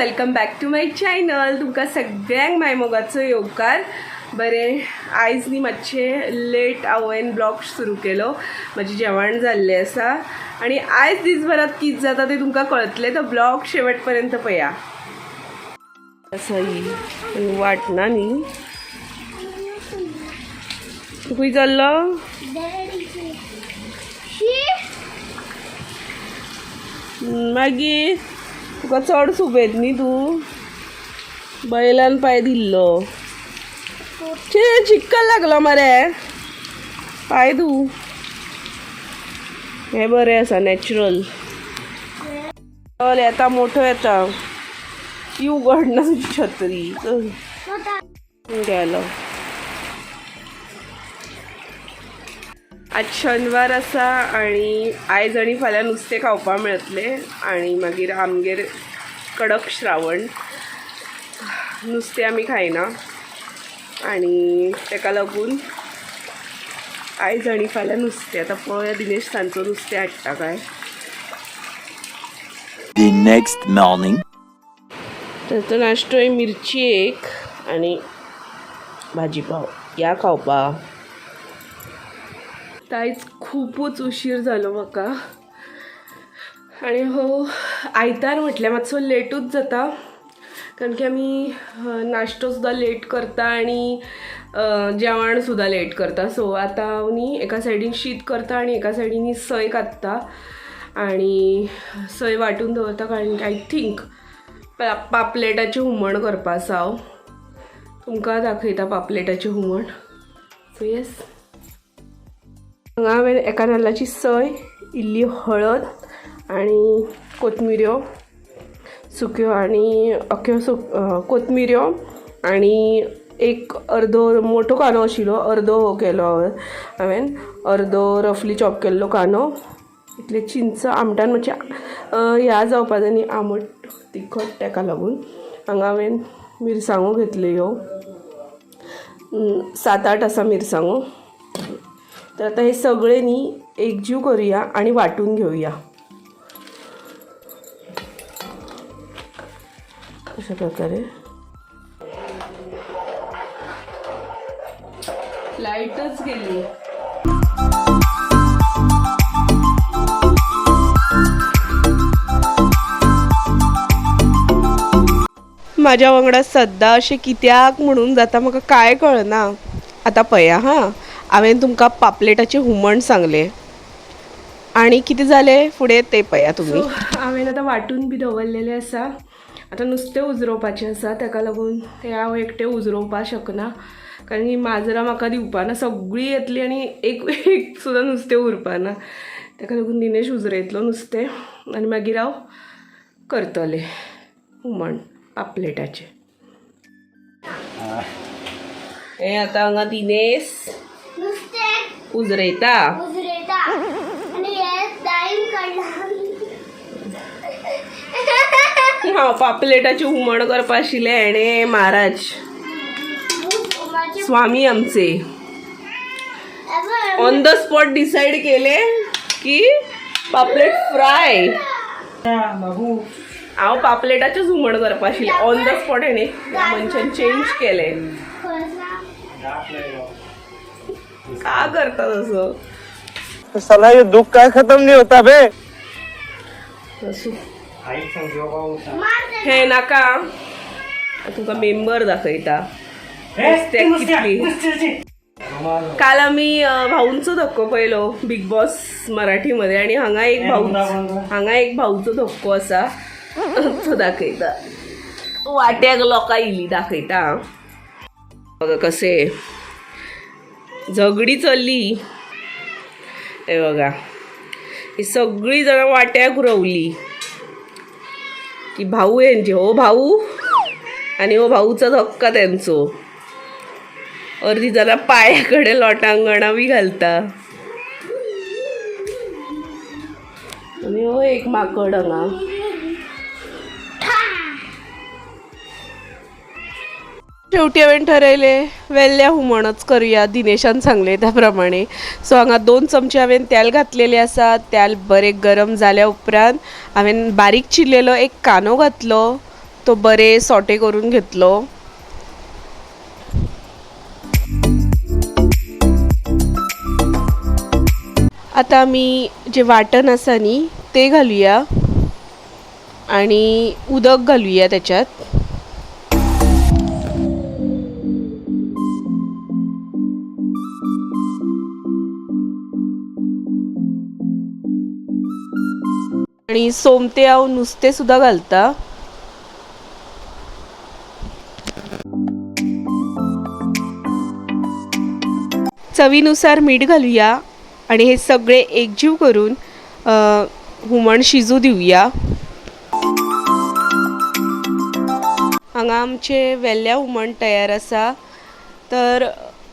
Welcome back to my channel तुमकां सगळ्यांक माय मोगाचो येवकार बरें आयज न्ही मातशें लेट हांवें ब्लॉग सुरू केलो. म्हजें जेवण जाल्लें आसा. आनी आयज दीसभरात कितें जाता तें तुमकां कळटलें तो ब्लॉग शेवट पर्यंत पळया असं ही वाटना न्ही. तूं खंय चल्लो मागीर? तुका चड सुबेत न्ही तूं? बैलान पांय दिल्लो. चे चिक्कल लागलो मरे. पांय तूं हे बरें आसा नॅचरल चल येता मोठो येता. ती उगडना तुजी छत्री. गेलो आज शेनवार आसा आनी आयज आनी फाल्यां नुस्तें खावपा मेळटलें आनी मागीर आमगेर कडक श्रावण. नुस्तें आमी खायना. आनी तेका लागून आयज आनी फाल्यां नुस्तें आतां पळोवया दिनेश सांजचो नुस्तें हाडटा काय. Next morning. ताचो नाश्तो मिरची एक आनी भाजी पाव या खावपा आयज खुबूच उशीर जालो म्हाका आनी हो आयतार म्हटल्यार मातसो लेटूच जाता. कारण की आमी नाश्तो सुद्दां लेट करता आनी जेवण सुद्दां लेट करता. सो आतां हांव न्ही एका सायडीन शीत करता आनी एका सायडीन सय कात्ता. आनी सय वांटून दवरता कारण की आय थिंक पापलेटाचें हुमण करपा आसा हांव तुमकां दाखयता पापलेटाचें हुमण. सो येस हांगा हांवें एका नाल्लाची सय इल्ली हळद आनी कोथमिऱ्यो सुक्यो आनी अख्ख्यो सुक कोथमिऱ्यो आनी एक अर्दो मोठो कांदो आशिल्लो अर्दो हो केलो हांवें. अर्दो रफली चॉप केल्लो कांदो इतले चिंच आमटान मातशें ह्या जावपा जाय न्ही आमट तिखट तेका लागून. हांगा हांवें मिरसांगो घेतल्यो. ह्यो सात आठ आसा मिरसांगो. तर आता हे सगळे न्ही एकजीव करूया आणि वाटून घेऊया. अशा प्रकारे. लाईटच गेली. माझ्या वांगडा सद्दां अशें कित्याक म्हणून जाता म्हाका कांय कळना. आतां पळया हां. हांवें तुमकां पापलेटाचें हुमण सांगलें. आनी कितें जालें फुडें तें पळया तुमी हांवें आतां वांटून बी दवरलेलें आसा आतां नुस्तें उजरोवपाचें आसा ताका लागून तें हांव एकटें उजरोवपाक शकना. कारण की माजरां म्हाका दिवपाना. सगळीं येतलीं आनी एक एक सुद्दां नुस्तें उरपाना. ताका लागून दिनेश उजरयतलो नुस्तें. आनी मागीर हांव करतलें हुमण पापलेटाचें. हें आतां हांगा दिनेश. नुस्तें उजरयता उजरयता आनी हे टायम काडला हांव पापलेटाचें हुमण करपा आशिल्लें हेणें महाराज. स्वामी आमचे. ऑन द स्पॉट डिसाईड केले की पापलेट फ्राय हांव पापलेटाचेंच हुमण करपा आशिल्लें ऑन द स्पॉट हेणे मनशान चेंज केलें. का करता तसं साला ये दुख का खत्म नहीं होता बे असू. हे नाका. तुका मेंबर दाखयता काल आमी अ, भाऊंचो धक्को पयलो बिग बॉस मराठीमध्ये आणि हांगा एक भाऊ हांगा एक भाऊचो धक्को आसा तो दाखयता वाट्याक लोकां इली दाखयता कसे. झगडी चलली. हे बघा. ही सगळी जाणां वाट्याक रवली. की भाऊ यांचे. हो भाऊ. आणि हो भाऊचा धक्का त्यांचो. अर्धी जाणां पायाकडे लोटांगणां बी घालता. आणि हो एक माकड हांगा शेवटी हांवें ठरयलें वेल्ल्या हुमणच करुया दिनेशान सांगलें त्या प्रमाणे सो हांगा दोन चमचे हांवें तेल घातलेले आसा तेल बरें गरम जाल्या उपरांत हांवें बारीक चिरलेलो एक कांदो घातलो तो बरे सोटे करून घेतलो. आता आमी जे वाटण आसा न्ही ते घालुया. आणि उदक घालुया त्याच्यात. आणि सोमते हांव नुस्तें सुद्दां घालता. चवीनुसार मीठ घालूया आणि हे सगळे एकजीव करून हुमण शिजू दिवया हांगा आमचे वेल्ल्या हुमण तयार आसा. तर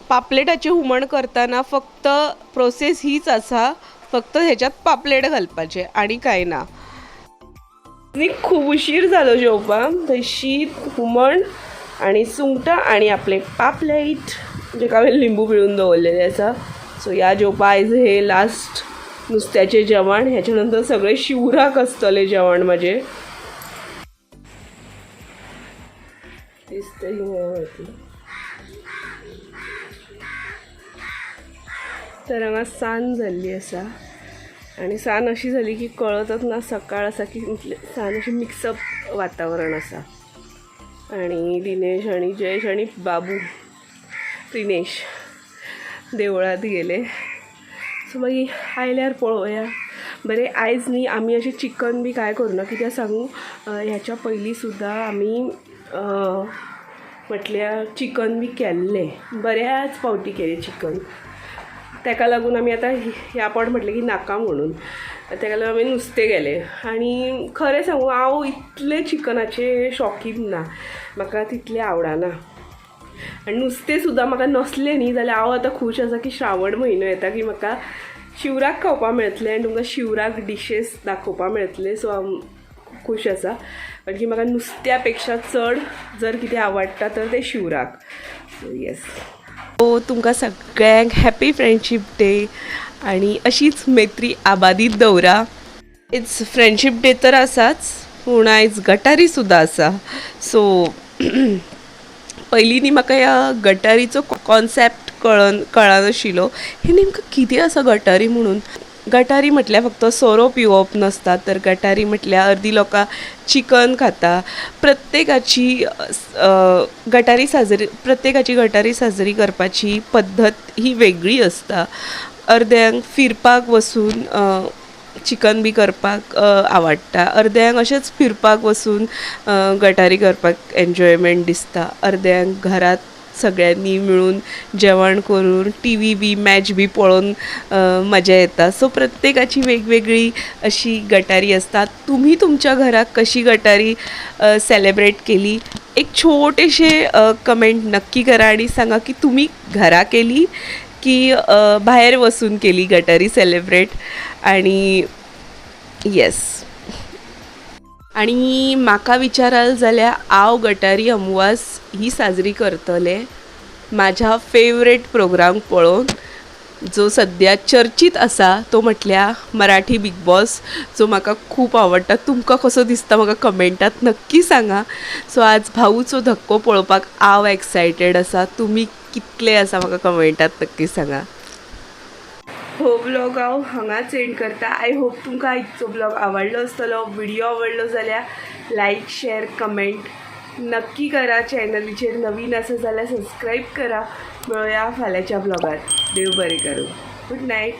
पापलेटाचें हुमण करतना फक्त प्रोसेस हीच आसा. फक्त ह्याच्यात पापलेट घालपाचे आणि काय ना. खूप खूब उशीर जालो जेवपा थंय शीत हुमण आणि सुंगटां आणि आपले पापलेट जेका हांवें लिंबू पिळून दवरलेले आसा सो ह्या जेवपा आयज हे लास्ट नुस्त्याचें जेवण ह्याच्या नंतर सगळें शिवराक आसतलें जेवण म्हाजें तर हांगा सांज जाल्ली आसा आनी सान अशी जाली की कळतच ना सकाळ आसा की सान अशी मिक्सअप वातावरण आसा आणि दिनेश आणि जयेश आणि बाबू दिनेश देवळात गेले. सो मागीर आयल्यार पळोवया बरें आयज न्ही आमी अशें चिकन बी कांय करूना कित्याक सांगू? ह्याच्या पयलीं सुद्दां आमी म्हटल्यार चिकन बी केल्लें. बऱ्याच फावटी केलें चिकन. ताका लागून आमी आतां ह्या पावट म्हटलें की नाका म्हणून. ताका लागून आमी नुस्तें गेले. आनी खरें सांगू हांव इतलें चिकनाचे शॉकीन ना. म्हाका तितलें आवडना. आनी नुस्तें सुद्दां म्हाका नसलें न्ही जाल्यार हांव आतां खूश आसा की श्रावण म्हयनो येता की म्हाका शिवराक खावपा मेळटलें आनी तुमकां शिवराक डिशेस दाखोवपा मेळटले सो हांव खूश आसा. कारण की म्हाका नुस्त्या पेक्षा चड जर कितें आवडटा तर तें शिवराक. सो येस हो, सो तुमकां सगळ्यांक हॅपी फ्रेंडशीप डे आणि अशीच मैत्री आबादीत दवरा इट्स फ्रेंडशीप डे तर आसाच पूण आयज गटारी सुद्दां आसा सो पयलीं न्ही म्हाका ह्या गटारीचो कॉन्सेप्ट कळन कळनाशिल्लो हे नेमकं कितें आसा गटारी म्हणून? गटारी म्हटल्यार फक्त सोरो पिवप नासता तर गटारी म्हटल्यार अर्दी लोकां चिकन खाता. प्रत्येकाची गटारी साजरी प्रत्येकाची गटारी साजरी करपाची पद्दत ही वेगळी आसता अर्द्यांक फिरपाक वचून चिकन बी करपाक आवडटा. अर्द्यांक अशेंच फिरपाक वचून गटारी करपाक एन्जॉयमेंट दिसता. अर्द्यांक घरांत सगळ्यांनी मिळून जेवण करून टी व्ही बी मॅच बी पळोवन मजा येता सो प्रत्येकाची वेगवेगळी अशी गटारी असतात. तुम्ही तुमच्या घरात कशी गटारी सेलिब्रेट केली? एक छोटेशे कमेंट नक्की करा आणि सांगा की तुम्ही घरा केली की बाहेर बसून केली गटारी सेलिब्रेट आणि येस आणि म्हाका विचाराल जाल्यार हांव गटारी अमवास ही साजरी करतलें म्हाज्या फेवरेट प्रोग्राम पळोवन जो सद्या चर्चीत आसा तो म्हटल्या मराठी बिग बॉस जो म्हाका खूब आवडटा तुमकां कसो दिसता म्हाका कमेंटात नक्की सांगा. सो आज भाऊचो धक्को पळोवपाक हांव एक्सायटेड आसा तुमी कितले आसा म्हाका कमेंटात नक्की सांगा. हो ब्लॉग हांव हांगाच एंड करता. आय होप तुमकां आयचो ब्लॉग आवडलो आसतलो व्हिडिओ आवडलो जाल्यार लायक शेअर कमेंट नक्की करा चॅनलीचेर नवीन आसा जाल्यार सबस्क्राईब करा. मेळुया फाल्यांच्या ब्लॉगार देव बरें करूं. Good night